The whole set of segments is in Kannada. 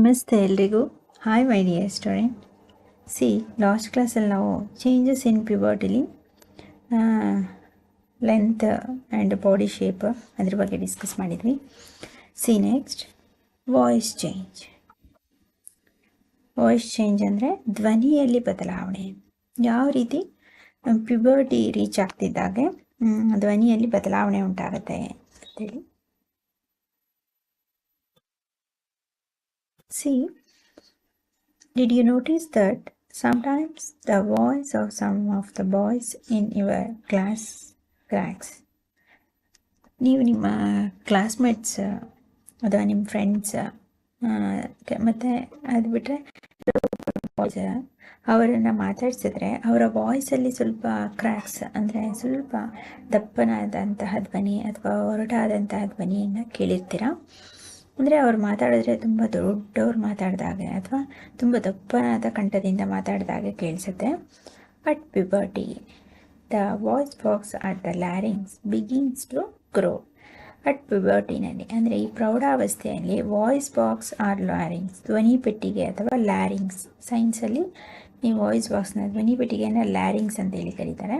ನಮಸ್ತೆ ಎಲ್ರಿಗೂ hi my dear students last ಕ್ಲಾಸಲ್ಲಿ ನಾವು ಚೇಂಜಸ್ ಇನ್ ಪ್ಯೂಬರ್ಟಿಲಿ ಲೆಂತ್ ಆ್ಯಂಡ್ ಬಾಡಿ ಶೇಪ್ ಅದ್ರ ಬಗ್ಗೆ ಡಿಸ್ಕಸ್ ಮಾಡಿದ್ವಿ. See next voice change voice change ಅಂದರೆ ಧ್ವನಿಯಲ್ಲಿ ಬದಲಾವಣೆ. ಯಾವ ರೀತಿ? ಪ್ಯೂಬರ್ಟಿ ರೀಚ್ ಆಗ್ತಿದ್ದಾಗೆ ಧ್ವನಿಯಲ್ಲಿ ಬದಲಾವಣೆ ಉಂಟಾಗುತ್ತೆ ಅಂತೇಳಿ See, did you notice that sometimes the voice of some of the boys in your class cracks? ನೀವು ನಿಮ್ಮ ಕ್ಲಾಸ್ಮೇಟ್ಸ್ ಅಥವಾ ನಿಮ್ಮ ಫ್ರೆಂಡ್ಸ್ ಮತ್ತು ಅದು ಬಿಟ್ಟರೆ ಬಾಯ್ಸ್ ಅವರನ್ನು ಮಾತಾಡ್ಸಿದ್ರೆ ಅವರ ವಾಯ್ಸಲ್ಲಿ ಸ್ವಲ್ಪ ಕ್ರ್ಯಾಕ್ಸ್ ಅಂದರೆ ಸ್ವಲ್ಪ ದಪ್ಪನಾದಂತಹ ಧ್ವನಿ ಅಥವಾ ಒರಟಾದಂತಹ ಧ್ವನಿಯನ್ನು ಕೇಳಿರ್ತೀರ ಅಂದರೆ ಅವ್ರು ಮಾತಾಡಿದ್ರೆ ತುಂಬ ದೊಡ್ಡವ್ರು ಮಾತಾಡಿದಾಗೆ ಅಥವಾ ತುಂಬ ದಪ್ಪನಾದ ಕಂಠದಿಂದ ಮಾತಾಡಿದಾಗೆ ಕೇಳಿಸುತ್ತೆ. At puberty the voice box at the larynx begins to grow at ಪ್ಯೂಬರ್ಟಿನಲ್ಲಿ ಅಂದರೆ ಈ ಪ್ರೌಢಾವಸ್ಥೆಯಲ್ಲಿ ವಾಯ್ಸ್ ಬಾಕ್ಸ್ ಆರ್ ಲ್ಯಾರಿಂಗ್ಸ್ ಧ್ವನಿ ಪೆಟ್ಟಿಗೆ ಅಥವಾ ಲ್ಯಾರಿಂಗ್ಸ್ ಸೈನ್ಸಲ್ಲಿ ಈ ವಾಯ್ಸ್ ಬಾಕ್ಸ್ನ ಧ್ವನಿ ಪೆಟ್ಟಿಗೆಯನ್ನು ಲ್ಯಾರಿಂಗ್ಸ್ ಅಂತೇಳಿ ಕರೀತಾರೆ.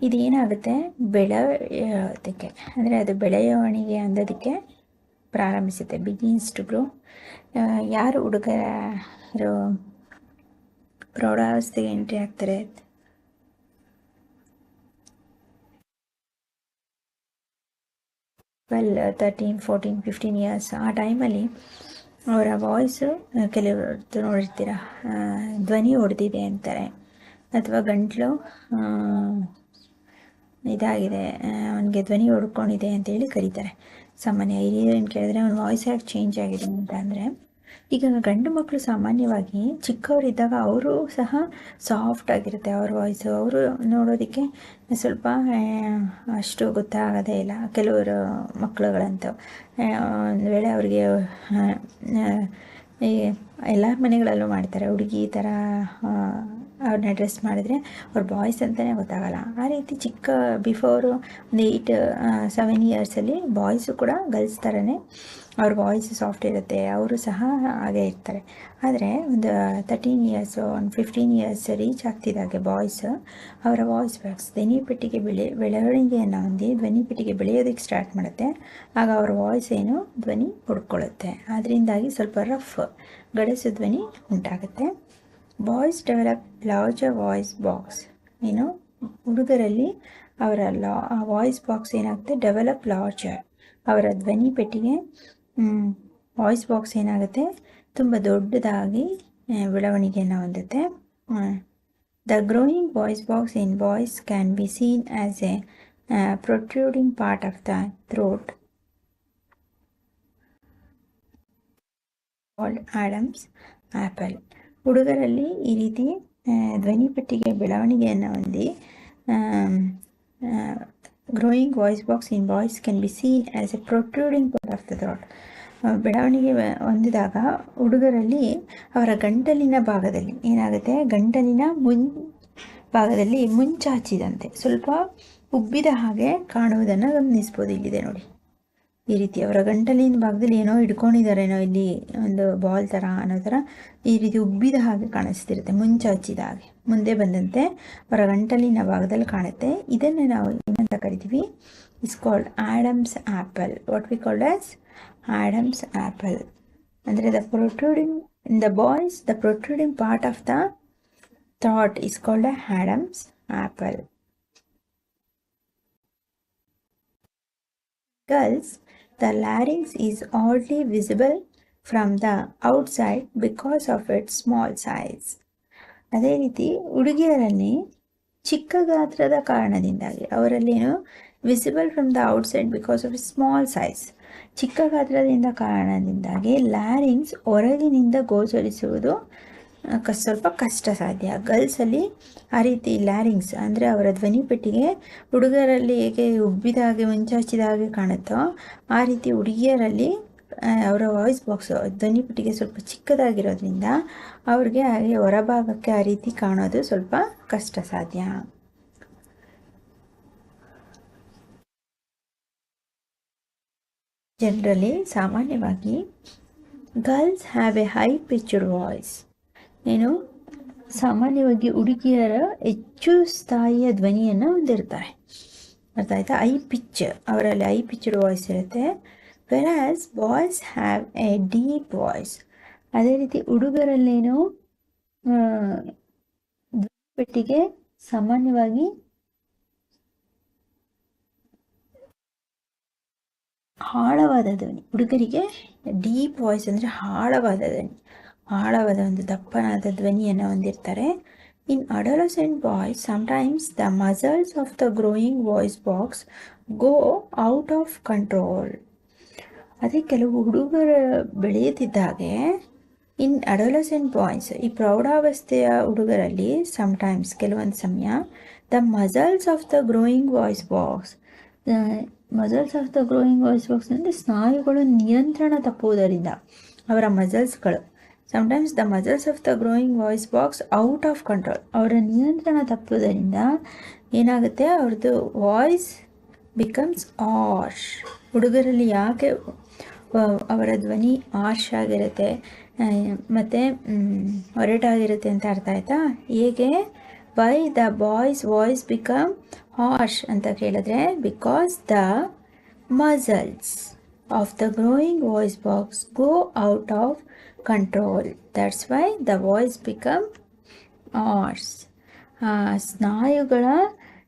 ಇದೇನಾಗುತ್ತೆ? ಬೆಳೆಯೋದಕ್ಕೆ ಅಂದರೆ ಅದು ಬೆಳೆಯವಣಿಗೆ ಅಂದೋದಕ್ಕೆ ಪ್ರಾರಂಭಿಸುತ್ತೆ ಬಿಗಿನ್ಸ್ ಟು ಗ್ರೋ ಯಾರು ಹುಡುಗರು ಪ್ರೌಢಾವಸ್ಥೆಗೆ ಎಂಟ್ರಿ ಆಗ್ತಾರೆ? Twelve thirteen fourteen fifteen years ಆ ಟೈಮಲ್ಲಿ ಅವರ ವಾಯ್ಸು ಕೆಲವ್ರದ್ದು ನೋಡಿರ್ತೀರ? ಧ್ವನಿ ಹೊಡೆದಿದೆ ಅಂತಾರೆ. ಅಥವಾ ಗಂಟ್ಲು ಇದಾಗಿದೆ ಅವನಿಗೆ ಧ್ವನಿ ಹೊಡ್ಕೊಂಡಿದೆ ಅಂತೇಳಿ ಕರೀತಾರೆ. ಸಾಮಾನ್ಯ ಹಿರಿಯರನ್ನು ಕೇಳಿದ್ರೆ ಅವ್ನ ವಾಯ್ಸ್ ಯಾಕೆ ಚೇಂಜ್ ಆಗಿದೆ ಅಂತ ಅಂದರೆ, ಈಗ ಗಂಡು ಮಕ್ಕಳು ಸಾಮಾನ್ಯವಾಗಿ ಚಿಕ್ಕವರಿದ್ದಾಗ ಅವರು ಸಹ ಸಾಫ್ಟ್ ಆಗಿರುತ್ತೆ ಅವ್ರ ವಾಯ್ಸು ಅವರು ನೋಡೋದಕ್ಕೆ ಸ್ವಲ್ಪ ಅಷ್ಟು ಗೊತ್ತಾಗೋದೇ ಇಲ್ಲ. ಕೆಲವರು ಮಕ್ಕಳುಗಳಂತೂ ಒಂದು ವೇಳೆ ಅವರಿಗೆ ಎಲ್ಲ ಮನೆಗಳಲ್ಲೂ ಮಾಡ್ತಾರೆ. ಹುಡುಗಿ ಥರ ಅವ್ರನ್ನ ಡ್ರೆಸ್ ಮಾಡಿದ್ರೆ ಅವ್ರ ಬಾಯ್ಸ್ ಅಂತಲೇ ಗೊತ್ತಾಗಲ್ಲ. ಆ ರೀತಿ ಚಿಕ್ಕ ಬಿಫೋರು ಒಂದು ಏಯ್ಟ್ ಸೆವೆನ್ ಇಯರ್ಸಲ್ಲಿ ಬಾಯ್ಸು ಕೂಡ ಗರ್ಲ್ಸ್ ಥರನೇ ಅವ್ರ ವಾಯ್ಸ್ ಸಾಫ್ಟ್ ಇರುತ್ತೆ. ಅವರು ಸಹ ಹಾಗೆ ಇರ್ತಾರೆ. ಆದರೆ ಒಂದು ತರ್ಟೀನ್ ಇಯರ್ಸು ಒಂದು ಫಿಫ್ಟೀನ್ ಇಯರ್ಸ್ ರೀಚ್ ಆಗ್ತಿದ್ದಾಗೆ ಬಾಯ್ಸ್ ಅವರ ವಾಯ್ಸ್ ಬ್ಯಾಕ್ಸ್ ಧ್ವನಿ ಪೆಟ್ಟಿಗೆ ಬೆಳೆ, ಬೆಳವಣಿಗೆಯನ್ನು ಹೊಂದಿ ಧ್ವನಿ ಪೆಟ್ಟಿಗೆ ಬೆಳೆಯೋದಕ್ಕೆ ಸ್ಟಾರ್ಟ್ ಮಾಡುತ್ತೆ. ಆಗ ಅವರ ವಾಯ್ಸ್ ಏನು? ಧ್ವನಿ ಹುಡ್ಕೊಳ್ಳುತ್ತೆ ಅದರಿಂದಾಗಿ ಸ್ವಲ್ಪ ರಫ್ ಗಡಸು ಧ್ವನಿ ಉಂಟಾಗುತ್ತೆ. Boys develop larger voice box ಏನು ಹುಡುಗರಲ್ಲಿ ಅವರ ಲಾ ವಾಯ್ಸ್ ಬಾಕ್ಸ್ ಏನಾಗುತ್ತೆ? ಡೆವಲಪ್ ಲಾರ್ಜರ್ ಅವರ ಧ್ವನಿ ಪೆಟ್ಟಿಗೆ ವಾಯ್ಸ್ ಬಾಕ್ಸ್ ಏನಾಗುತ್ತೆ? ತುಂಬ ದೊಡ್ಡದಾಗಿ ಬೆಳವಣಿಗೆಯನ್ನು ಹೊಂದುತ್ತೆ. The growing voice box in voice can be seen as a protruding part of the throat called Adam's apple ಹುಡುಗರಲ್ಲಿ ಈ ರೀತಿ ಧ್ವನಿಪಟ್ಟಿಗೆ ಧ್ವನಿ ಪೆಟ್ಟಿಗೆ ಬೆಳವಣಿಗೆಯನ್ನು ಹೊಂದಿ growing voice box in voice can be seen as a protruding part of the throat ಬೆಳವಣಿಗೆ ಹೊಂದಿದಾಗ ಹುಡುಗರಲ್ಲಿ ಅವರ ಗಂಟಲಿನ ಭಾಗದಲ್ಲಿ ಏನಾಗುತ್ತೆ? ಗಂಟಲಿನ ಮುನ್, ಭಾಗದಲ್ಲಿ ಮುಂಚಾಚಿದಂತೆ. ಸ್ವಲ್ಪ ಉಬ್ಬಿದ ಹಾಗೆ ಕಾಣುವುದನ್ನು ಗಮನಿಸ್ಬೋದು ಇಲ್ಲಿದೆ ನೋಡಿ. ಈ ರೀತಿ ಅವರ ಗಂಟಲಿನ ಭಾಗದಲ್ಲಿ ಏನೋ ಇಟ್ಕೊಂಡಿದ್ದಾರೇನೋ ಇಲ್ಲಿ ಒಂದು ಬಾಲ್ ಥರ ಅನ್ನೋ ಥರ ಈ ರೀತಿ ಉಬ್ಬಿದ ಹಾಗೆ ಕಾಣಿಸ್ತಿರುತ್ತೆ ಮುಂಚಾಚಿದ ಹಾಗೆ. ಮುಂದೆ ಬಂದಂತೆ ಅವರ ಗಂಟಲಿನ ಭಾಗದಲ್ಲಿ ಕಾಣುತ್ತೆ. ಇದನ್ನು ನಾವು ಏನಂತ ಕರಿತೀವಿ. Is called Adam's apple what we called as Adam's apple ಅಂದರೆ the protruding in the boys the protruding part of the thought is called Adam's apple girls, the larynx is oddly visible from the outside because of its small size. ಅದೇ ರೀತಿ ಹುಡುಗಿಯರಲ್ಲಿ ಚಿಕ್ಕ ಗಾತ್ರದ ಕಾರಣದಿಂದಾಗಿ ಅವರಲ್ಲೇನು visible from the outside because of small size ಚಿಕ್ಕ ಗಾತ್ರದಿಂದ ಕಾರಣದಿಂದಾಗಿ ಲ್ಯಾರಿಂಗ್ಸ್ ಹೊರಗಿನಿಂದ ಗೋಚರಿಸುವುದು ಕ ಸ್ವಲ್ಪ ಕಷ್ಟ ಸಾಧ್ಯ. ಗರ್ಲ್ಸಲ್ಲಿ ಆ ರೀತಿ ಲ್ಯಾರಿಂಗ್ಸ್ ಅಂದರೆ ಅವರ ಧ್ವನಿ ಪೆಟ್ಟಿಗೆ ಹುಡುಗರಲ್ಲಿ ಹೇಗೆ ಉಬ್ಬಿದ ಹಾಗೆ ಮುಂಚಾಚಿದ ಹಾಗೆ ಕಾಣುತ್ತೋ ಆ ರೀತಿ ಹುಡುಗಿಯರಲ್ಲಿ ಅವರ ವಾಯ್ಸ್ ಬಾಕ್ಸ್ ಧ್ವನಿ ಪೆಟ್ಟಿಗೆ ಸ್ವಲ್ಪ ಚಿಕ್ಕದಾಗಿರೋದ್ರಿಂದ ಅವ್ರಿಗೆ ಹಾಗೆ ಹೊರಭಾಗಕ್ಕೆ ಆ ರೀತಿ ಕಾಣೋದು ಸ್ವಲ್ಪ ಕಷ್ಟ ಸಾಧ್ಯ. ಜನರಲ್ಲಿ ಸಾಮಾನ್ಯವಾಗಿ girls have a high pitched voice ಏನು ಸಾಮಾನ್ಯವಾಗಿ ಹುಡುಗಿಯರ ಹೆಚ್ಚು ಸ್ಥಾಯಿಯ ಧ್ವನಿಯನ್ನು ಹೊಂದಿರ್ತಾರೆ. ಅರ್ಥ ಆಯ್ತಾ? ಐ ಪಿಚ್, ಅವರಲ್ಲಿ ಐ ಪಿಚ್ಡ್ ವಾಯ್ಸ್ ಇರುತ್ತೆ. Whereas boys have a deep voice ಅದೇ ರೀತಿ ಹುಡುಗರಲ್ಲೇನು ಪೆಟ್ಟಿಗೆ ಸಾಮಾನ್ಯವಾಗಿ ಆಳವಾದ ಧ್ವನಿ. ಹುಡುಗರಿಗೆ ಡೀಪ್ ವಾಯ್ಸ್ ಅಂದರೆ ಆಳವಾದ ಧ್ವನಿ. ಆಳವಾದ ಒಂದು ದಪ್ಪನಾದ ಧ್ವನಿಯನ್ನು ಹೊಂದಿರ್ತಾರೆ. In adolescent boys sometimes the muscles of the growing voice box go out of control ಅದೇ ಕೆಲವು ಹುಡುಗರ ಬೆಳೆಯುತ್ತಿದ್ದಾಗೆ ಇನ್ ಅಡೋಲಸೆಂಟ್ ಬಾಯ್ಸ್ ಈ ಪ್ರೌಢಾವಸ್ಥೆಯ ಹುಡುಗರಲ್ಲಿ ಸಮ್ಟೈಮ್ಸ್ ಕೆಲವೊಂದು ಸಮಯ the muscles of the growing voice box muscles of the growing voice box ಅಂದರೆ ಸ್ನಾಯುಗಳು ನಿಯಂತ್ರಣ ತಪ್ಪುವುದರಿಂದ ಅವರ ಮಸಲ್ಸ್ಗಳು sometimes the muscles of the growing voice box out of control ಅವರ ನಿಯಂತ್ರಣ ತಪ್ಪುವುದರಿಂದ ಏನಾಗುತ್ತೆ? ಅವ್ರದ್ದು ವಾಯ್ಸ್ ಬಿಕಮ್ಸ್ ಆರ್ಶ್ ಹುಡುಗರಲ್ಲಿ ಯಾಕೆ ಅವರ ಧ್ವನಿ ಆರ್ಶ್ ಆಗಿರುತ್ತೆ? ಮತ್ತು ಹೊರಟಾಗಿರುತ್ತೆ ಅಂತ ಅರ್ಥ ಆಯಿತಾ? ಹೇಗೆ? Why the boys voice become harsh ಅಂತ ಕೇಳಿದ್ರೆ because the muscles of the growing voice box go out of that's why the voice become harsh ಆ, ಸ್ನಾಯುಗಳ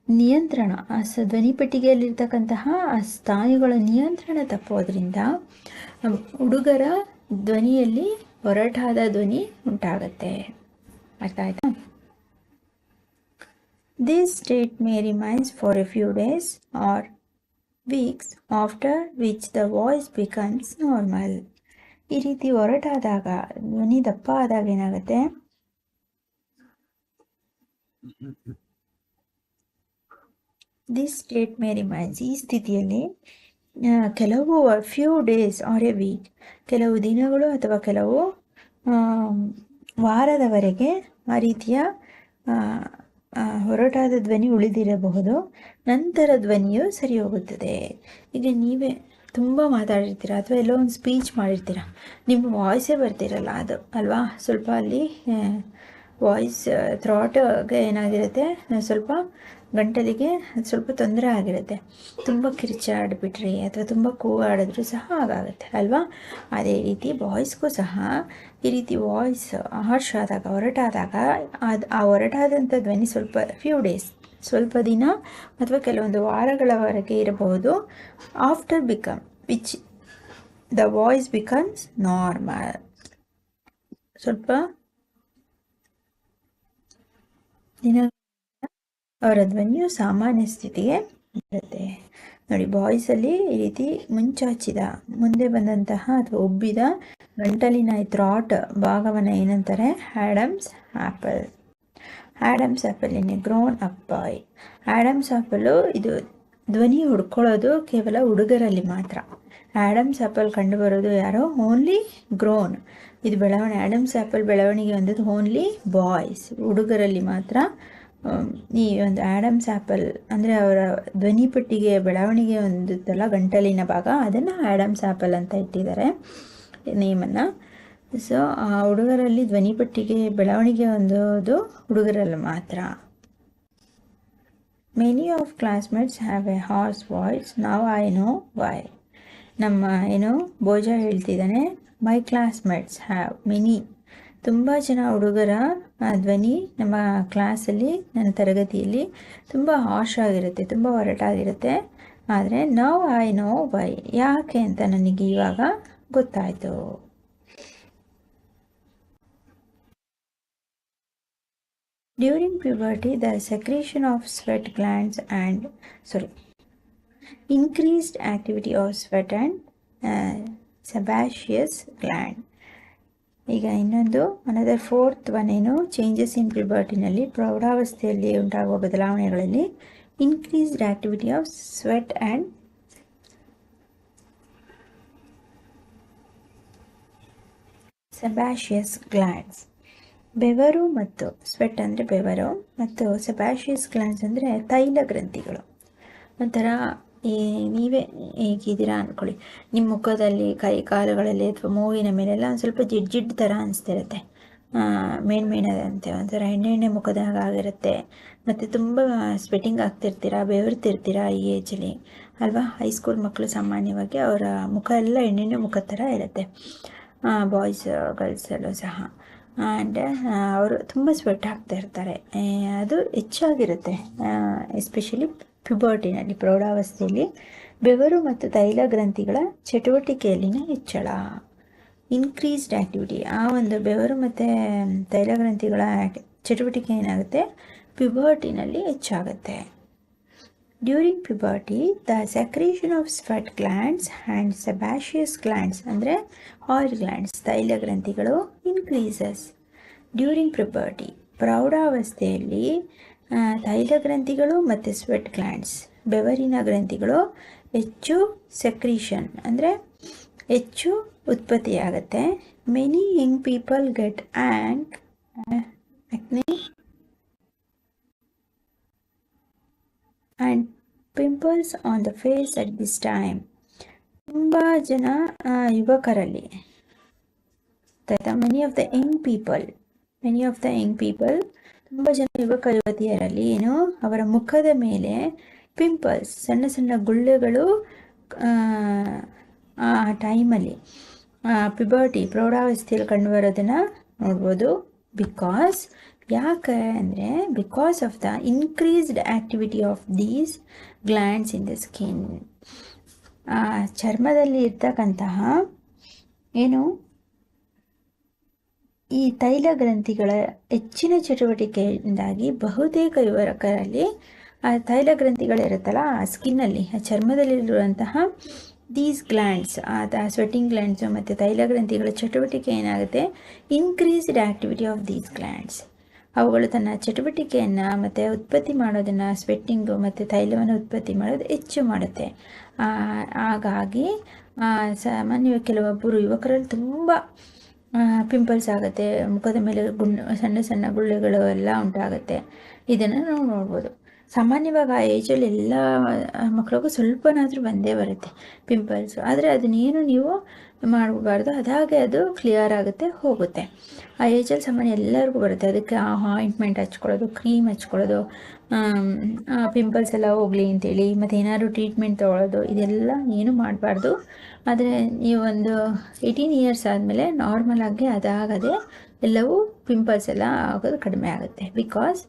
ನಿಯಂತ್ರಣ. ಸ ಧ್ವನಿಪೆಟ್ಟಿಗೆಯಲ್ಲಿರ್ತಕ್ಕಂತಹ ಆ ಸ್ನಾಯುಗಳ ನಿಯಂತ್ರಣ ತಪ್ಪೋದ್ರಿಂದ ಹುಡುಗರ ಧ್ವನಿಯಲ್ಲಿ ಒರಟಾದ ಧ್ವನಿ ಉಂಟಾಗತ್ತೆ. ಅರ್ಥ ಆಯ್ತಾ? This state may remains for a few days or weeks after which the voice becomes normal ಈ ರೀತಿ ಒರಟಾದಾಗ ಧ್ವನಿ ದಪ್ಪ ಆದಾಗ ಏನಾಗುತ್ತೆ? ದಿಸ್ ಸ್ಟೇಟ್ ಮೇರಿ ರಿಮೈನ್ಸ್ ಈ ಸ್ಥಿತಿಯಲ್ಲಿ ಕೆಲವು few days or a week ಕೆಲವು ದಿನಗಳು ಅಥವಾ ಕೆಲವು ವಾರದವರೆಗೆ ಆ ರೀತಿಯ ಹೊರಟಾದ ಧ್ವನಿ ಉಳಿದಿರಬಹುದು. ನಂತರ ಧ್ವನಿಯು ಸರಿ ಹೋಗುತ್ತದೆ. ಈಗ ನೀವೇ ತುಂಬ ಮಾತಾಡಿರ್ತೀರ ಅಥವಾ ಎಲ್ಲೋ ಒಂದು ಸ್ಪೀಚ್ ಮಾಡಿರ್ತೀರ? ನಿಮ್ಮ ವಾಯ್ಸೇ ಬರ್ತಿರಲ್ಲ ಅದು, ಅಲ್ವಾ? ಸ್ವಲ್ಪ ಅಲ್ಲಿ ವಾಯ್ಸ್ ಥ್ರಾಟ್ಗೆ ಏನಾಗಿರುತ್ತೆ? ಸ್ವಲ್ಪ ಗಂಟಲಿಗೆ ಸ್ವಲ್ಪ ತೊಂದರೆ ಆಗಿರುತ್ತೆ. ತುಂಬ ಕಿರ್ಚಾಡ್ಬಿಟ್ರಿ ಅಥವಾ ತುಂಬ ಕೂಗಾಡಿದ್ರು ಸಹ ಹಾಗಾಗುತ್ತೆ, ಅಲ್ವಾ? ಅದೇ ರೀತಿ ವಾಯ್ಸ್ಗೂ ಸಹ ಈ ರೀತಿ ವಾಯ್ಸ್ ಹಾರ್ಶ್ ಆದಾಗ ಹೊರಟಾದಾಗ ಅದು ಆ ಹೊರಟಾದಂಥ ಧ್ವನಿ ಸ್ವಲ್ಪ ಫ್ಯೂ ಡೇಸ್ ಸ್ವಲ್ಪ ದಿನ ಅಥವಾ ಕೆಲವೊಂದು ವಾರಗಳವರೆಗೆ ಇರಬಹುದು. After become which the voice becomes normal ಸ್ವಲ್ಪ ದಿನ ಅವರ ಧ್ವನಿಯು ಸಾಮಾನ್ಯ ಸ್ಥಿತಿಗೆ ಬರುತ್ತೆ ನೋಡಿ ಬಾಯ್ಸಲ್ಲಿ ಈ ರೀತಿ ಮುಂಚಾಚಿದ, ಮುಂದೆ ಬಂದಂತಹ ಅಥವಾ ಉಬ್ಬಿದ ಗಂಟಲಿನ ಥ್ರಾಟ್ ಭಾಗವನ್ನು ಏನಂತಾರೆ? Adam's apple Adam's apple in a grown up boy Adam's apple ಇದು ಧ್ವನಿ ಹುಡ್ಕೊಳ್ಳೋದು ಕೇವಲ ಹುಡುಗರಲ್ಲಿ ಮಾತ್ರ. ಆ್ಯಡಮ್ಸ್ ಆ್ಯಪಲ್ ಕಂಡುಬರೋದು ಯಾರೋ? Only grown. ಇದು ಬೆಳವಣಿಗೆ ಆ್ಯಡಮ್ ಆ್ಯಪಲ್ ಬೆಳವಣಿಗೆ ಹೊಂದಿದ್ದು ಓನ್ಲಿ ಬಾಯ್ಸ್, ಹುಡುಗರಲ್ಲಿ ಮಾತ್ರ. ಈ ಒಂದು ಆ್ಯಡಮ್ ಆ್ಯಪಲ್ ಅಂದರೆ ಅವರ ಧ್ವನಿ ಪಟ್ಟಿಗೆ ಬೆಳವಣಿಗೆ ಹೊಂದುತ್ತಲ್ಲ ಗಂಟಲಿನ ಭಾಗ, ಅದನ್ನು ಆ್ಯಡಮ್ ಆ್ಯಪಲ್ ಅಂತ ಇಟ್ಟಿದ್ದಾರೆ ನೇಮನ್ನು. ಸೊ ಆ ಹುಡುಗರಲ್ಲಿ ಧ್ವನಿ ಪೆಟ್ಟಿಗೆ ಬೆಳವಣಿಗೆ ಹೊಂದೋದು ಹುಡುಗರಲ್ಲಿ ಮಾತ್ರ. Many of classmates have a hoarse voice ನಾವು ಐ ನೋ ವೈ ನಮ್ಮ ಏನು ಭೋಜ ಹೇಳ್ತಿದ್ದಾನೆ. ಮೈ ಕ್ಲಾಸ್ಮೇಟ್ಸ್ ಹ್ಯಾವ್ ಮೆನಿ ತುಂಬ ಜನ ಹುಡುಗರ ಧ್ವನಿ ನಮ್ಮ ಕ್ಲಾಸಲ್ಲಿ ನನ್ನ ತರಗತಿಯಲ್ಲಿ ತುಂಬ ಹಾರ್ಶ್ ಆಗಿರುತ್ತೆ, ತುಂಬ ಹೊರಟಾಗಿರುತ್ತೆ ಆದರೆ ನಾವು ಐ ನೋ ವೈ ಯಾಕೆ ಅಂತ ನನಗೆ ಇವಾಗ ಗೊತ್ತಾಯಿತು. During puberty, the secretion of sweat glands and sorry, increased activity of sweat and uh, sebaceous gland. ಈಗ ಇನ್ನೊಂದು ಅನದರ್ ಫೋರ್ತ್ ಒನ್ ಏನು ಚೇಂಜಸ್ ಇನ್ ಪ್ರಿಬರ್ಟಿನಲ್ಲಿ ಪ್ರೌಢಾವಸ್ಥೆಯಲ್ಲಿ ಉಂಟಾಗುವ ಬದಲಾವಣೆಗಳಲ್ಲಿ increased activity of sweat and sebaceous glands ಬೆವರು ಮತ್ತು ಸ್ವೆಟ್ ಅಂದರೆ ಬೆವರು ಮತ್ತು ಸೆಬಾಷಿಯಸ್ ಗ್ಲ್ಯಾಂಡ್ಸ್ ಅಂದರೆ ತೈಲ ಗ್ರಂಥಿಗಳು. ಒಂಥರ ಈ ನೀವೇ ಹೇಗಿದ್ದೀರಾ ಅಂದ್ಕೊಳ್ಳಿ ನಿಮ್ಮ ಮುಖದಲ್ಲಿ ಕೈ ಕಾಲುಗಳಲ್ಲಿ ಅಥವಾ ಮೂಗಿನ ಮೇಲೆಲ್ಲ ಒಂದು ಸ್ವಲ್ಪ ಜಿಡ್ ಜಿಡ್ ಥರ ಅನಿಸ್ತಿರುತ್ತೆ ಮೇಣ್ಮೇಣದಂತೆ ಒಂಥರ ಎಣ್ಣೆ ಎಣ್ಣೆ ಮುಖದಾಗ ಆಗಿರುತ್ತೆ. ಮತ್ತು ತುಂಬ ಸ್ವೆಟಿಂಗ್ ಆಗ್ತಿರ್ತೀರ, ಬೆವರ್ತಿರ್ತೀರ ಈ ಏಜಲ್ಲಿ ಅಲ್ವಾ? ಹೈಸ್ಕೂಲ್ ಮಕ್ಕಳು ಸಾಮಾನ್ಯವಾಗಿ ಅವರ ಮುಖ ಎಲ್ಲ ಎಣ್ಣೆಣ್ಣೆ ಮುಖ ಥರ ಇರುತ್ತೆ. ಬಾಯ್ಸ್ ಗರ್ಲ್ಸಲ್ಲೂ ಸಹ. ಆ್ಯಂಡ್ ಅವರು ತುಂಬ ಸ್ವೆಟ್ ಹಾಕ್ತಾ ಇರ್ತಾರೆ. ಅದು ಹೆಚ್ಚಾಗಿರುತ್ತೆ. ಎಸ್ಪೆಷಲಿ ಪ್ಯುಬರ್ಟಿನಲ್ಲಿ ಪ್ರೌಢಾವಸ್ಥೆಯಲ್ಲಿ. ಬೆವರು ಮತ್ತು ತೈಲ ಗ್ರಂಥಿಗಳ ಚಟುವಟಿಕೆಯಲ್ಲಿನ ಹೆಚ್ಚಳ. ಇನ್ಕ್ರೀಸ್ಡ್ ಆ್ಯಕ್ಟಿವಿಟಿ ಆ ಒಂದು ಬೆವರು ಮತ್ತು ತೈಲ ಗ್ರಂಥಿಗಳ ಚಟುವಟಿಕೆ ಏನಾಗುತ್ತೆ? ಪ್ಯುಬರ್ಟಿನಲ್ಲಿ ಹೆಚ್ಚಾಗುತ್ತೆ. During puberty the secretion of sweat glands and sebaceous glands ಅಂದರೆ ಆಯಿಲ್ ಗ್ಲ್ಯಾಂಡ್ಸ್ ತೈಲ ಗ್ರಂಥಿಗಳು ಇನ್ಕ್ರೀಸಸ್ ಡ್ಯೂರಿಂಗ್ ಪ್ಯುಬರ್ಟಿ ಪ್ರೌಢಾವಸ್ಥೆಯಲ್ಲಿ ತೈಲ ಗ್ರಂಥಿಗಳು ಮತ್ತು ಸ್ವೆಟ್ ಗ್ಲ್ಯಾಂಡ್ಸ್ ಬೆವರಿನ ಗ್ರಂಥಿಗಳು ಹೆಚ್ಚು ಸೆಕ್ರೀಷನ್ ಅಂದರೆ ಹೆಚ್ಚು ಉತ್ಪತ್ತಿಯಾಗುತ್ತೆ. Many young people get and acne and pimples on the face at this time ತುಂಬ ಜನ ಯುವಕರಲ್ಲಿ. ಯುವಕರಲ್ಲಿ many of the young people many of the young people ತುಂಬ ಜನ ಯುವಕ, ಯುವತಿಯರಲ್ಲಿ ಏನು, ಅವರ ಮುಖದ ಮೇಲೆ ಪಿಂಪಲ್ಸ್ ಸಣ್ಣ ಸಣ್ಣ ಗುಳ್ಳೆಗಳು, ಆ ಟೈಮಲ್ಲಿ ಪಿಬರ್ಟಿ ಪ್ರೌಢಾವಸ್ಥೆಯಲ್ಲಿ ಕಂಡುಬರೋದನ್ನು ನೋಡ್ಬೋದು. ಬಿಕಾಸ್ ಯಾಕೆ ಅಂದರೆ because of the increased activity of these glands in the skin ಚರ್ಮದಲ್ಲಿ ಇರ್ತಕ್ಕಂತಹ ಏನು? ಈ ತೈಲ ಗ್ರಂಥಿಗಳ ಹೆಚ್ಚಿನ ಚಟುವಟಿಕೆಯಿಂದಾಗಿ ಬಹುತೇಕ ಯುವಕರಲ್ಲಿ ಆ ತೈಲ ಗ್ರಂಥಿಗಳಿರುತ್ತಲ್ಲ, ಆ ಸ್ಕಿನ್ನಲ್ಲಿ ಆ ಚರ್ಮದಲ್ಲಿರುವಂತಹ ದೀಸ್ ಗ್ಲ್ಯಾಂಡ್ಸ್ ಆದ ಸ್ವೆಟ್ಟಿಂಗ್ ಗ್ಲ್ಯಾಂಡ್ಸು ಮತ್ತು ತೈಲ ಗ್ರಂಥಿಗಳ ಚಟುವಟಿಕೆ ಏನಾಗುತ್ತೆ? Increased activity of these glands ಅವುಗಳು ತನ್ನ ಚಟುವಟಿಕೆಯನ್ನು ಮತ್ತು ಉತ್ಪತ್ತಿ ಮಾಡೋದನ್ನು ಸ್ವೆಟ್ಟಿಂಗು ಮತ್ತು ತೈಲವನ್ನು ಉತ್ಪತ್ತಿ ಮಾಡೋದು ಹೆಚ್ಚು ಮಾಡುತ್ತೆ. ಹಾಗಾಗಿ ಸಾಮಾನ್ಯವಾಗಿ ಕೆಲವೊಬ್ಬರು ಯುವಕರಲ್ಲಿ ತುಂಬ ಪಿಂಪಲ್ಸ್ ಆಗುತ್ತೆ, ಮುಖದ ಮೇಲೆ ಗುಂಡು, ಸಣ್ಣ ಸಣ್ಣ ಗುಳ್ಳೆಗಳು ಎಲ್ಲ ಉಂಟಾಗುತ್ತೆ. ಇದನ್ನು ನಾವು ನೋಡ್ಬೋದು. ಸಾಮಾನ್ಯವಾಗಿ ಆ ಏಜಲ್ಲಿ ಎಲ್ಲ ಮಕ್ಕಳಿಗೂ ಸ್ವಲ್ಪನಾದರೂ ಬಂದೇ ಬರುತ್ತೆ ಪಿಂಪಲ್ಸು ಆದರೆ ಅದನ್ನೇನು ನೀವು ಮಾಡಬಾರ್ದು, ಅದಾಗೆ ಅದು ಕ್ಲಿಯರ್ ಆಗುತ್ತೆ, ಹೋಗುತ್ತೆ. ಆ ಏಜಲ್ಲಿ ಸಾಮಾನ್ಯ ಎಲ್ಲರಿಗೂ ಬರುತ್ತೆ. ಅದಕ್ಕೆ ಆ ಆಯಿಂಟ್ಮೆಂಟ್ ಹಚ್ಕೊಳ್ಳೋದು ಕ್ರೀಮ್ ಹಚ್ಕೊಳ್ಳೋದು ಪಿಂಪಲ್ಸ್ ಎಲ್ಲ ಹೋಗಲಿ ಅಂತೇಳಿ, ಮತ್ತು ಏನಾದ್ರು ಟ್ರೀಟ್ಮೆಂಟ್ ತೊಗೊಳ್ಳೋದು, ಇದೆಲ್ಲ ಏನು ಮಾಡಬಾರ್ದು. ಆದರೆ ನೀವೊಂದು ಏಯ್ಟೀನ್ ಇಯರ್ಸ್ ಆದಮೇಲೆ ನಾರ್ಮಲಾಗಿ ಅದಾಗದೆ ಎಲ್ಲವೂ ಪಿಂಪಲ್ಸ್ ಎಲ್ಲ ಆಗೋದು ಕಡಿಮೆ ಆಗುತ್ತೆ. ಬಿಕಾಸ್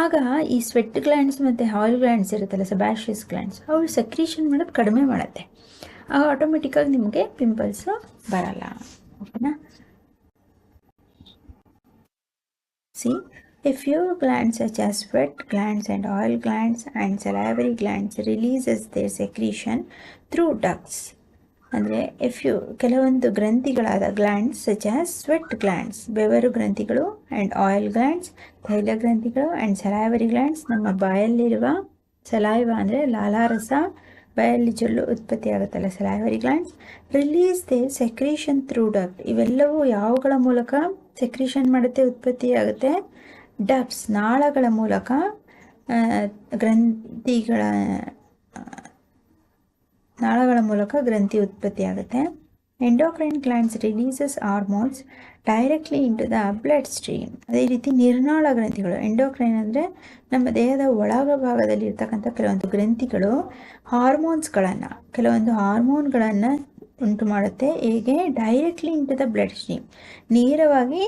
ಆಗ ಈ ಸ್ವೆಟ್ ಗ್ಲ್ಯಾಂಡ್ಸ್ ಮತ್ತು ಆಯಿಲ್ ಗ್ಲ್ಯಾಂಡ್ಸ್ ಇರುತ್ತಲ್ಲ ಸಬ್ಯಾಷಿಯಸ್ ಗ್ಲ್ಯಾಂಡ್ಸ್ ಅವು ಸಕ್ರೀಷನ್ ಮಾಡೋದು ಕಡಿಮೆ ಮಾಡುತ್ತೆ. ಆಗ ಆಟೋಮೆಟಿಕ್ಕಾಗಿ ನಿಮಗೆ ಪಿಂಪಲ್ಸು ಬರಲ್ಲ. ಓಕೆನಾ see a few glands such as sweat glands and oil glands and salivary glands releases their secretion through ducts. ಅಂದರೆ ಎಫ್ ಯು ಕೆಲವೊಂದು ಗ್ರಂಥಿಗಳಾದ glands such as sweat glands ಬೆವರು ಗ್ರಂಥಿಗಳು ಆ್ಯಂಡ್ ಆಯಿಲ್ ಗ್ಲ್ಯಾಂಡ್ಸ್ ತೈಲ ಗ್ರಂಥಿಗಳು ಆ್ಯಂಡ್ ಸಲೈವರಿ ಗ್ಲ್ಯಾಂಡ್ಸ್ ನಮ್ಮ ಬಾಯಲ್ಲಿರುವ ಸಲೈವ ಅಂದರೆ ಲಾಲಾರಸ, ಬಾಯಲ್ಲಿ ಜೊಲ್ಲು ಉತ್ಪತ್ತಿಯಾಗುತ್ತಲ್ಲ salivary glands release they secretion through duct ಇವೆಲ್ಲವೂ ಯಾವುಗಳ ಮೂಲಕ ಸೆಕ್ರೇಷನ್ ಮಾಡುತ್ತೆ, ಉತ್ಪತ್ತಿ ಆಗುತ್ತೆ? ಡಕ್ಟ್ಸ್ ನಾಳಗಳ ಮೂಲಕ ಗ್ರಂಥಿಗಳ ನಾಳಗಳ ಮೂಲಕ ಗ್ರಂಥಿ ಉತ್ಪತ್ತಿ ಆಗುತ್ತೆ. Endocrine glands releases hormones directly into the blood stream ಅದೇ ರೀತಿ ನಿರ್ನಾಳ ಗ್ರಂಥಿಗಳು ಎಂಡೋಕ್ರೈನ್ ಅಂದರೆ ನಮ್ಮ ದೇಹದ ಒಳಗ ಭಾಗದಲ್ಲಿ ಇರ್ತಕ್ಕಂಥ ಕೆಲವೊಂದು ಗ್ರಂಥಿಗಳು ಹಾರ್ಮೋನ್ಸ್ಗಳನ್ನು ಕೆಲವೊಂದು ಹಾರ್ಮೋನ್ಗಳನ್ನು ಉಂಟು ಮಾಡುತ್ತೆ. ಹೇಗೆ? Directly into the blood stream ನೇರವಾಗಿ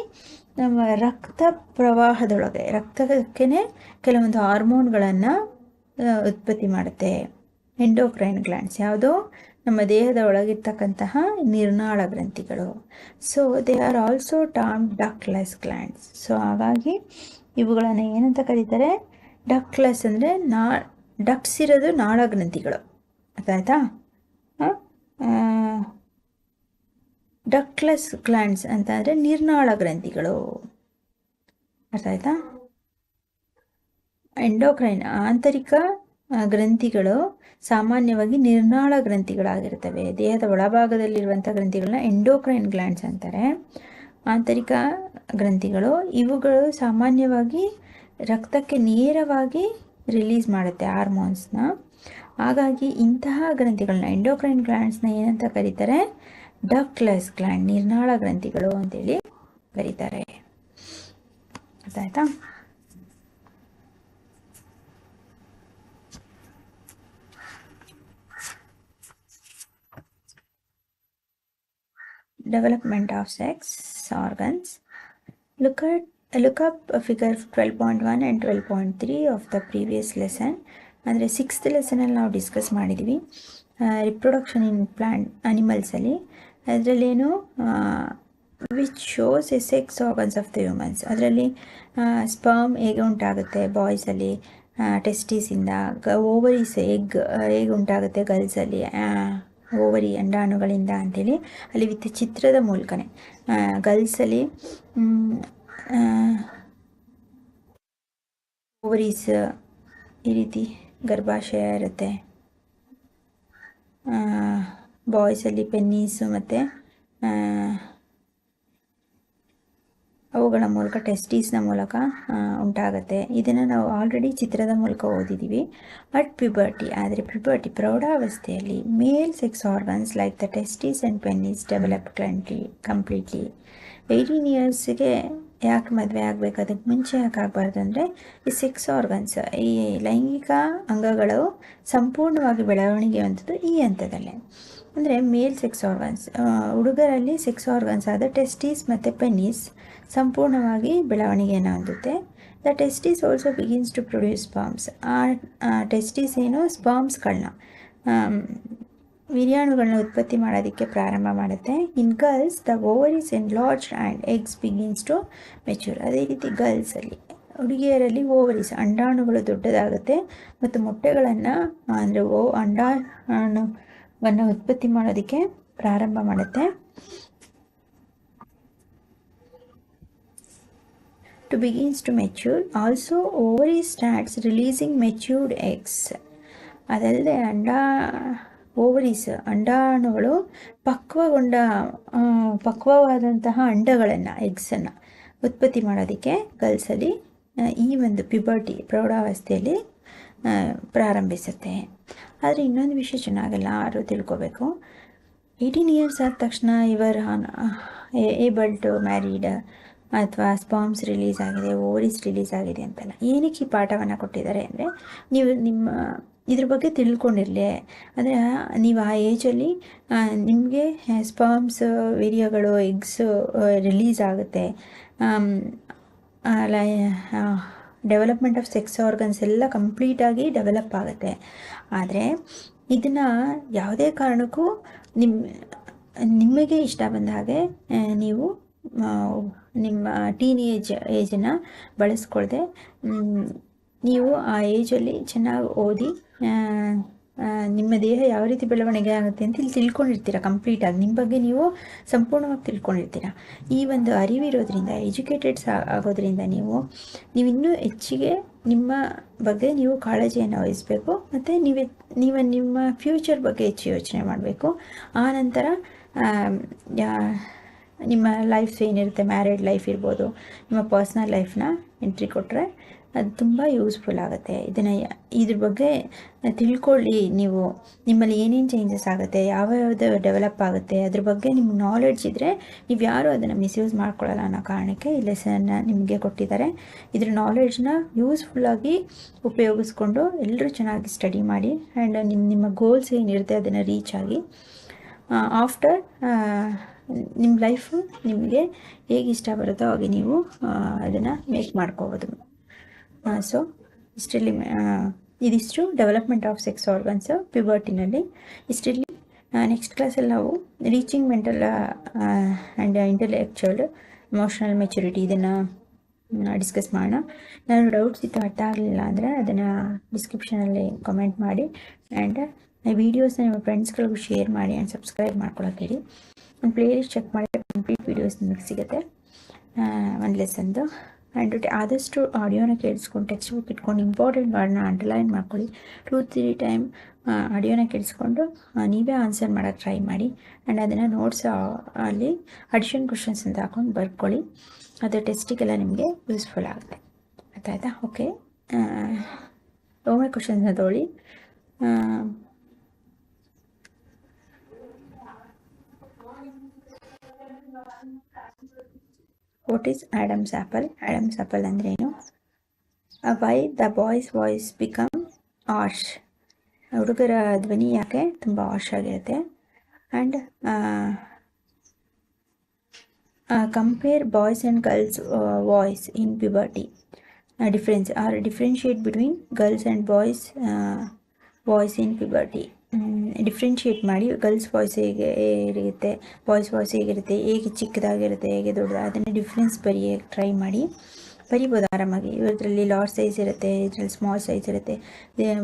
ನಮ್ಮ ರಕ್ತ ಪ್ರವಾಹದೊಳಗೆ ರಕ್ತಕ್ಕೆ ಕೆಲವೊಂದು ಹಾರ್ಮೋನ್ಗಳನ್ನು ಉತ್ಪತ್ತಿ ಮಾಡುತ್ತೆ. ಎಂಡೋಕ್ರೈನ್ ಗ್ಲ್ಯಾಂಡ್ಸ್ ಯಾವುದು? ನಮ್ಮ ದೇಹದ ಒಳಗಿರ್ತಕ್ಕಂತಹ ನಿರ್ನಾಳ ಗ್ರಂಥಿಗಳು. So they are also termed ductless glands so ಹಾಗಾಗಿ ಇವುಗಳನ್ನು ಏನಂತ ಕರೀತಾರೆ? ಡಕ್ಲೆಸ್ ಅಂದರೆ ನಾ ಡಕ್ಸ್ ಇರೋದು ನಾಳ ಗ್ರಂಥಿಗಳು. ಅರ್ಥ ಆಯ್ತಾ ಡಕ್ಲೆಸ್ ಗ್ಲ್ಯಾಂಡ್ಸ್ ಅಂತ ಅಂದರೆ ನಿರ್ನಾಳ ಗ್ರಂಥಿಗಳು. ಅರ್ಥ ಆಯ್ತಾ ಎಂಡೋಕ್ರೈನ್ ಆಂತರಿಕ ಗ್ರಂಥಿಗಳು ಸಾಮಾನ್ಯವಾಗಿ ನಿರ್ನಾಳ ಗ್ರಂಥಿಗಳಾಗಿರ್ತವೆ. ದೇಹದ ಒಳಭಾಗದಲ್ಲಿರುವಂಥ ಗ್ರಂಥಿಗಳನ್ನ ಎಂಡೋಕ್ರೈನ್ ಗ್ಲ್ಯಾಂಡ್ಸ್ ಅಂತಾರೆ. ಆಂತರಿಕ ಗ್ರಂಥಿಗಳು, ಇವುಗಳು ಸಾಮಾನ್ಯವಾಗಿ ರಕ್ತಕ್ಕೆ ನೇರವಾಗಿ ರಿಲೀಸ್ ಮಾಡುತ್ತೆ ಹಾರ್ಮೋನ್ಸ್ನ ಹಾಗಾಗಿ ಇಂತಹ ಗ್ರಂಥಿಗಳನ್ನ ಎಂಡೋಕ್ರೈನ್ ಗ್ಲ್ಯಾಂಡ್ಸ್ನ ಏನಂತ ಕರೀತಾರೆ? ಡಕ್ಲೆಸ್ ಗ್ಲ್ಯಾಂಡ್ ನಿರ್ನಾಳ ಗ್ರಂಥಿಗಳು ಅಂತೇಳಿ ಕರೀತಾರೆ. ಗೊತ್ತಾಯ್ತಾ development of sex organs. Look at, look up figure 12.1 and 12.3 of the previous lesson. ಅಂದರೆ ಸಿಕ್ಸ್ತ್ ಲೆಸನಲ್ಲಿ ನಾವು ಡಿಸ್ಕಸ್ ಮಾಡಿದ್ವಿ ರಿಪ್ರೊಡಕ್ಷನ್ ಇನ್ ಪ್ಲಾಂಟ್ ಅನಿಮಲ್ಸಲ್ಲಿ ಅದರಲ್ಲೇನು which shows a sex organs of the humans ಅದರಲ್ಲಿ ಸ್ಪರ್ಮ್ ಹೇಗೆ ಉಂಟಾಗುತ್ತೆ ಬಾಯ್ಸಲ್ಲಿ ಟೆಸ್ಟೀಸಿಂದ ಓವರೀಸ್ ಎಗ್ ಹೇಗೆ ಉಂಟಾಗುತ್ತೆ ಗರ್ಲ್ಸಲ್ಲಿ ಓವರಿ ಅಂಡಾಣುಗಳಿಂದ ಅಂಥೇಳಿ ಅಲ್ಲಿ ವಿತ್ ಚಿತ್ರದ ಮೂಲಕನೇ ಗರ್ಲ್ಸಲ್ಲಿ ಓವರೀಸ್ ಈ ರೀತಿ ಗರ್ಭಾಶಯ ಇರುತ್ತೆ. ಬಾಯ್ಸಲ್ಲಿ ಪೆನ್ನೀಸು ಮತ್ತು ಅವುಗಳ ಮೂಲಕ ಟೆಸ್ಟೀಸ್ನ ಮೂಲಕ ಉಂಟಾಗುತ್ತೆ. ಇದನ್ನು ನಾವು ಆಲ್ರೆಡಿ ಚಿತ್ರದ ಮೂಲಕ ಓದಿದ್ದೀವಿ ಬಟ್ ಪ್ಯುಬರ್ಟಿ ಆದರೆ puberty ಪ್ರೌಢಾವಸ್ಥೆಯಲ್ಲಿ male sex organs like the testes and penis develop ಕಂಟ್ಲಿ completely eighteen ಇಯರ್ಸ್ಗೆ ಯಾಕೆ ಮದುವೆ ಆಗಬೇಕು? ಅದಕ್ಕೆ ಮುಂಚೆ ಯಾಕೆ ಆಗಬಾರ್ದು ಅಂದರೆ ಈ ಸೆಕ್ಸ್ ಆರ್ಗನ್ಸ್ ಈ ಲೈಂಗಿಕ ಅಂಗಗಳು ಸಂಪೂರ್ಣವಾಗಿ ಬೆಳವಣಿಗೆ ಹೊಂದೋದು ಈ ಹಂತದಲ್ಲೇ. ಅಂದರೆ ಮೇಲ್ ಸೆಕ್ಸ್ ಆರ್ಗನ್ಸ್ ಹುಡುಗರಲ್ಲಿ ಸೆಕ್ಸ್ ಆರ್ಗನ್ಸ್ ಆದ ಟೆಸ್ಟೀಸ್ ಮತ್ತು ಪೆನ್ನೀಸ್ ಸಂಪೂರ್ಣವಾಗಿ ಬೆಳವಣಿಗೆಯನ್ನು ಹೊಂದುತ್ತೆ the testes also begins to produce sperms ಆ ಟೆಸ್ಟೀಸ್ ಏನು? ಸ್ಪಾಮ್ಸ್ಗಳನ್ನ ವಿರಿಯಾಣುಗಳನ್ನ ಉತ್ಪತ್ತಿ ಮಾಡೋದಕ್ಕೆ ಪ್ರಾರಂಭ ಮಾಡುತ್ತೆ. In girls the ovaries enlarge and eggs begins to mature ಅದೇ ರೀತಿ ಗರ್ಲ್ಸಲ್ಲಿ ಹುಡುಗಿಯರಲ್ಲಿ ಓವರೀಸ್ ಅಂಡಾಣುಗಳು ದೊಡ್ಡದಾಗುತ್ತೆ. ಮತ್ತು ಮೊಟ್ಟೆಗಳನ್ನು, ಅಂದರೆ ಓ ಅಂಡಾಣುವನ್ನು ಉತ್ಪತ್ತಿ ಮಾಡೋದಕ್ಕೆ ಪ್ರಾರಂಭ ಮಾಡುತ್ತೆ. To begins to mature also ovary starts releasing matured eggs ಅದಲ್ಲದೆ ಅಂಡ ಓವರೀಸ್ ಅಂಡಾಣುಗಳು ಪಕ್ವಗೊಂಡ ಪಕ್ವವಾದಂತಹ ಅಂಡಗಳನ್ನು ಎಗ್ಸನ್ನು ಉತ್ಪತ್ತಿ ಮಾಡೋದಕ್ಕೆ ಗರ್ಲ್ಸಲ್ಲಿ ಈ ಒಂದು ಪಿಬರ್ಟಿ ಪ್ರೌಢಾವಸ್ಥೆಯಲ್ಲಿ ಪ್ರಾರಂಭಿಸುತ್ತೆ. ಆದರೆ ಇನ್ನೊಂದು ವಿಷಯ ಚೆನ್ನಾಗಲ್ಲ ಯಾರು ತಿಳ್ಕೊಬೇಕು. ಏಯ್ಟೀನ್ ಇಯರ್ಸ್ ಆದ ತಕ್ಷಣ ಇವರ್ ಏಬಲ್ ಟು ಮ್ಯಾರಿಡ್, ಅಥವಾ ಸ್ಪಾಮ್ಸ್ ರಿಲೀಸ್ ಆಗಿದೆ, ಓರಿಸ್ ರಿಲೀಸ್ ಆಗಿದೆ ಅಂತೆಲ್ಲ, ಏನಕ್ಕೆ ಈ ಪಾಠವನ್ನು ಕೊಟ್ಟಿದ್ದಾರೆ ಅಂದರೆ, ನೀವು ನಿಮ್ಮ, ಇದ್ರ ಬಗ್ಗೆ ತಿಳ್ಕೊಂಡಿರಲಿ. ಅಂದರೆ, ನೀವು ಆ ಏಜಲ್ಲಿ ನಿಮಗೆ ಸ್ಪಾಮ್ಸ್ ವೀರ್ಯಗಳು ಎಗ್ಸು ರಿಲೀಸ್ ಆಗುತ್ತೆ. ಡೆವಲಪ್ಮೆಂಟ್ ಆಫ್ ಸೆಕ್ಸ್ ಆರ್ಗನ್ಸ್ ಎಲ್ಲ ಕಂಪ್ಲೀಟಾಗಿ ಡೆವಲಪ್ ಆಗುತ್ತೆ. ಆದರೆ ಇದನ್ನು ಯಾವುದೇ ಕಾರಣಕ್ಕೂ ನಿಮ್ಮ ನಿಮಗೆ ಇಷ್ಟ ಬಂದ ಹಾಗೆ ನೀವು ನಿಮ್ಮ ಟೀನ್ ಏಜ್ ಏಜನ್ನು ಬಳಸ್ಕೊಳ್ದೆ ನೀವು ಆ ಏಜಲ್ಲಿ ಚೆನ್ನಾಗಿ ಓದಿ ನಿಮ್ಮ ದೇಹ ಯಾವ ರೀತಿ ಬೆಳವಣಿಗೆ ಆಗುತ್ತೆ ಅಂತ ಇಲ್ಲಿ ತಿಳ್ಕೊಂಡಿರ್ತೀರ ಕಂಪ್ಲೀಟಾಗಿ ನಿಮ್ಮ ಬಗ್ಗೆ ನೀವು ಸಂಪೂರ್ಣವಾಗಿ ತಿಳ್ಕೊಂಡಿರ್ತೀರ. ಈ ಒಂದು ಅರಿವಿರೋದ್ರಿಂದ ಎಜುಕೇಟೆಡ್ಸ್ ಆಗೋದ್ರಿಂದ ನೀವು ನೀವು ಇನ್ನೂ ಹೆಚ್ಚಿಗೆ ನಿಮ್ಮ ಬಗ್ಗೆ ನೀವು ಕಾಳಜಿಯನ್ನು ವಹಿಸಬೇಕು, ಮತ್ತು ನೀವೇ, ನೀವು ನಿಮ್ಮ ಫ್ಯೂಚರ್ ಬಗ್ಗೆ ಹೆಚ್ಚು ಯೋಚನೆ ಮಾಡಬೇಕು. ಆ ನಂತರ ನಿಮ್ಮ ಲೈಫ್ ಏನಿರುತ್ತೆ ಮ್ಯಾರಿಡ್ ಲೈಫ್ ಇರ್ಬೋದು, ನಿಮ್ಮ ಪರ್ಸ್ನಲ್ ಲೈಫ್ನ ಎಂಟ್ರಿ ಕೊಟ್ಟರೆ ಅದು ತುಂಬ ಯೂಸ್ಫುಲ್ ಆಗುತ್ತೆ. ಇದನ್ನು ಇದ್ರ ಬಗ್ಗೆ ತಿಳ್ಕೊಳ್ಳಿ ನೀವು. ನಿಮ್ಮಲ್ಲಿ ಏನೇನು ಚೇಂಜಸ್ ಆಗುತ್ತೆ, ಯಾವ ಯಾವುದು ಡೆವಲಪ್ ಆಗುತ್ತೆ, ಅದ್ರ ಬಗ್ಗೆ ನಿಮ್ಗೆ ನಾಲೆಡ್ಜ್ ಇದ್ದರೆ ನೀವು ಯಾರೂ ಅದನ್ನು ಮಿಸ್ಯೂಸ್ ಮಾಡ್ಕೊಳ್ಳಲ್ಲ ಅನ್ನೋ ಕಾರಣಕ್ಕೆ ಈ ಲೆಸನ್ನ ನಿಮಗೆ ಕೊಟ್ಟಿದ್ದಾರೆ. ಇದ್ರ ನಾಲೆಡ್ಜ್ನ ಯೂಸ್ಫುಲ್ಲಾಗಿ ಉಪಯೋಗಿಸ್ಕೊಂಡು ಎಲ್ಲರೂ ಚೆನ್ನಾಗಿ ಸ್ಟಡಿ ಮಾಡಿ ಆ್ಯಂಡ್ ನಿಮ್ಮ ನಿಮ್ಮ ಗೋಲ್ಸ್ ಏನಿರುತ್ತೆ ಅದನ್ನು ರೀಚ್ ಆಗಿ ಆಫ್ಟರ್ ನಿಮ್ಮ ಲೈಫು ನಿಮಗೆ ಹೇಗೆ ಇಷ್ಟ ಬರುತ್ತೋ ಹಾಗೆ ನೀವು ಅದನ್ನು ಮೇಕ್ ಮಾಡ್ಕೋಬೋದು. ಸೊ ಇಷ್ಟರಲ್ಲಿ ಇದಿಷ್ಟು ಡೆವಲಪ್ಮೆಂಟ್ ಆಫ್ ಸೆಕ್ಸ್ ಆರ್ಗನ್ಸು ಪಿಬರ್ಟಿನಲ್ಲಿ ಇಷ್ಟರಲ್ಲಿ ನೆಕ್ಸ್ಟ್ ಕ್ಲಾಸಲ್ಲಿ ನಾವು reaching mental and intellectual emotional maturity ಇದನ್ನು ಡಿಸ್ಕಸ್ ಮಾಡೋಣ. ನಾನು ಡೌಟ್ಸ್ ಇತ್ತು ಅರ್ಥ ಆಗಲಿಲ್ಲ ಅಂದರೆ ಅದನ್ನು ಡಿಸ್ಕ್ರಿಪ್ಷನಲ್ಲಿ ಕಮೆಂಟ್ ಮಾಡಿ. ಆ್ಯಂಡ್ ವೀಡಿಯೋಸ್ನ ನಿಮ್ಮ ಫ್ರೆಂಡ್ಸ್ಗಳಿಗೂ ಶೇರ್ ಮಾಡಿ ಆ್ಯಂಡ್ ಸಬ್ಸ್ಕ್ರೈಬ್ ಮಾಡ್ಕೊಳಕ್ಕೆ ಹೇಳಿ. ಒಂದು ಪ್ಲೇಲಿಸ್ಟ್ ಚೆಕ್ ಮಾಡಿ ಕಂಪ್ಲೀಟ್ ವೀಡಿಯೋಸ್ ನಿಮಗೆ ಸಿಗುತ್ತೆ. ಒಂದು ಲೆಸನ್ದು ಆ್ಯಂಡ್ ಆದಷ್ಟು ಆಡಿಯೋನ ಕೇಳಿಸ್ಕೊಂಡು ಟೆಕ್ಸ್ಟ್ ಬುಕ್ ಇಟ್ಕೊಂಡು ಇಂಪಾರ್ಟೆಂಟ್ ವರ್ಡ್ನ ಅಂಡರ್ಲೈನ್ ಮಾಡ್ಕೊಳ್ಳಿ. ಟೂ ತ್ರೀ ಟೈಮ್ ಆಡಿಯೋನ ಕೇಳಿಸ್ಕೊಂಡು ನೀವೇ ಆನ್ಸರ್ ಮಾಡೋಕ್ಕೆ ಟ್ರೈ ಮಾಡಿ. ಆ್ಯಂಡ್ ಅದನ್ನು ನೋಟ್ಸ್ ಅಲ್ಲಿ ಅಡಿಷನ್ ಕ್ವಶನ್ಸ್ ಅಂತ ಹಾಕೊಂಡು ಬರ್ಕೊಳ್ಳಿ. ಅದು ಟೆಸ್ಟಿಗೆಲ್ಲ ನಿಮಗೆ ಯೂಸ್ಫುಲ್ ಆಗುತ್ತೆ. ಆಯ್ತಾ? ಓಕೆ ಓಮೆ ಕ್ವಶನ್ಸ್ನ ತೊಗೊಳ್ಳಿ what is Adam's apple Adam's apple ಅಂದ್ರೇನು why the boys voice become harsh ಹುಡುಗರ ಧ್ವನಿ ಯಾಕೆ ತುಂಬ ಆರ್ಶ್ ಆಗಿರುತ್ತೆ? And compare boys and girls voice in puberty difference or differentiate between girls and boys voice in puberty differentiate ಮಾಡಿ ಗರ್ಲ್ಸ್ ವಾಯ್ಸ್ ಹೇಗೆ ಇರುತ್ತೆ ಬಾಯ್ಸ್ ವಾಯ್ಸ್ ಹೇಗಿರುತ್ತೆ, ಹೇಗೆ ಚಿಕ್ಕದಾಗಿರುತ್ತೆ, ಹೇಗೆ ದೊಡ್ಡದು ಅದನ್ನು ಡಿಫ್ರೆನ್ಸ್ ಬರೆಯೋಕ್ಕೆ ಟ್ರೈ ಮಾಡಿ ಬರಿಬೋದು ಆರಾಮಾಗಿ. ಇವರದ್ರಲ್ಲಿ ಲಾರ್ಜ್ ಸೈಜ್ ಇರುತ್ತೆ, ಇದರಲ್ಲಿ ಸ್ಮಾಲ್ ಸೈಜ್ ಇರುತ್ತೆ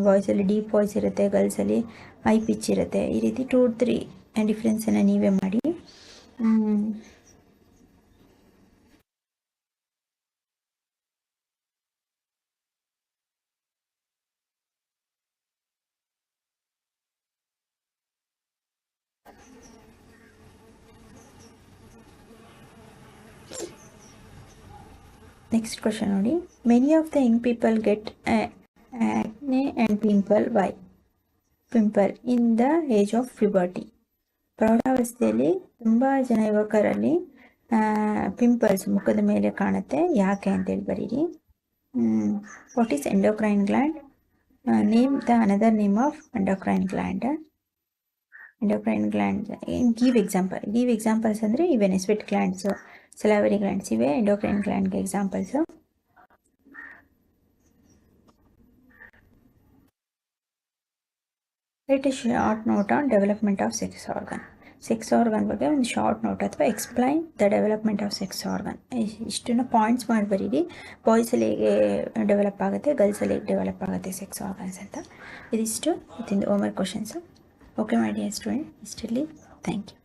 ಬಾಯ್ಸಲ್ಲಿ ಡೀಪ್ ವಾಯ್ಸ್ ಇರುತ್ತೆ ಗರ್ಲ್ಸಲ್ಲಿ ಹೈ ಪಿಚ್ ಇರುತ್ತೆ. ಈ ರೀತಿ ಟೂ ತ್ರೀ ಡಿಫ್ರೆನ್ಸನ್ನು ನೀವೇ ಮಾಡಿ. ನೆಕ್ಸ್ಟ್ ಕ್ವಶನ್ ನೋಡಿ. Many of the young people get acne and pimple why pimple in the age of puberty ಪ್ರೌಢಾವಸ್ಥೆಯಲ್ಲಿ ತುಂಬ ಜನ ಯುವಕರಲ್ಲಿ ಪಿಂಪಲ್ಸ್ ಮುಖದ ಮೇಲೆ ಕಾಣುತ್ತೆ. ಯಾಕೆ ಅಂತೇಳಿ ಬರೀರಿ. What is endocrine gland name the another name of endocrine gland endocrine gland give example give examples ಅಂದರೆ even sweat glands salivary glands ಇವೆ. Endocrine ಗ್ಲ್ಯಾಂಡ್ಗೆ examples it is short note on development of sex organ sex organ ಬಗ್ಗೆ ಒಂದು ಶಾರ್ಟ್ ನೋಟ್ ಅಥವಾ explain the development of sex organ ಇಷ್ಟನ್ನು ಪಾಯಿಂಟ್ಸ್ ಮಾಡಿ ಬರೀರಿ. ಬಾಯ್ಸಲ್ಲಿ ಹೇಗೆ ಡೆವಲಪ್ ಆಗುತ್ತೆ ಗರ್ಲ್ಸಲ್ಲಿ ಹೇಗೆ ಡೆವಲಪ್ ಆಗುತ್ತೆ ಸೆಕ್ಸ್ ಆರ್ಗನ್ಸ್ ಅಂತ. ಇದಿಷ್ಟು ಇವತ್ತಿಂದು ಓಮರ್ ಕ್ವಶನ್ಸು ಓಕೆ ಮಾಡಿ ಸ್ಟೂಡೆಂಟ್ ಇಷ್ಟಲ್ಲಿ ಥ್ಯಾಂಕ್ ಯು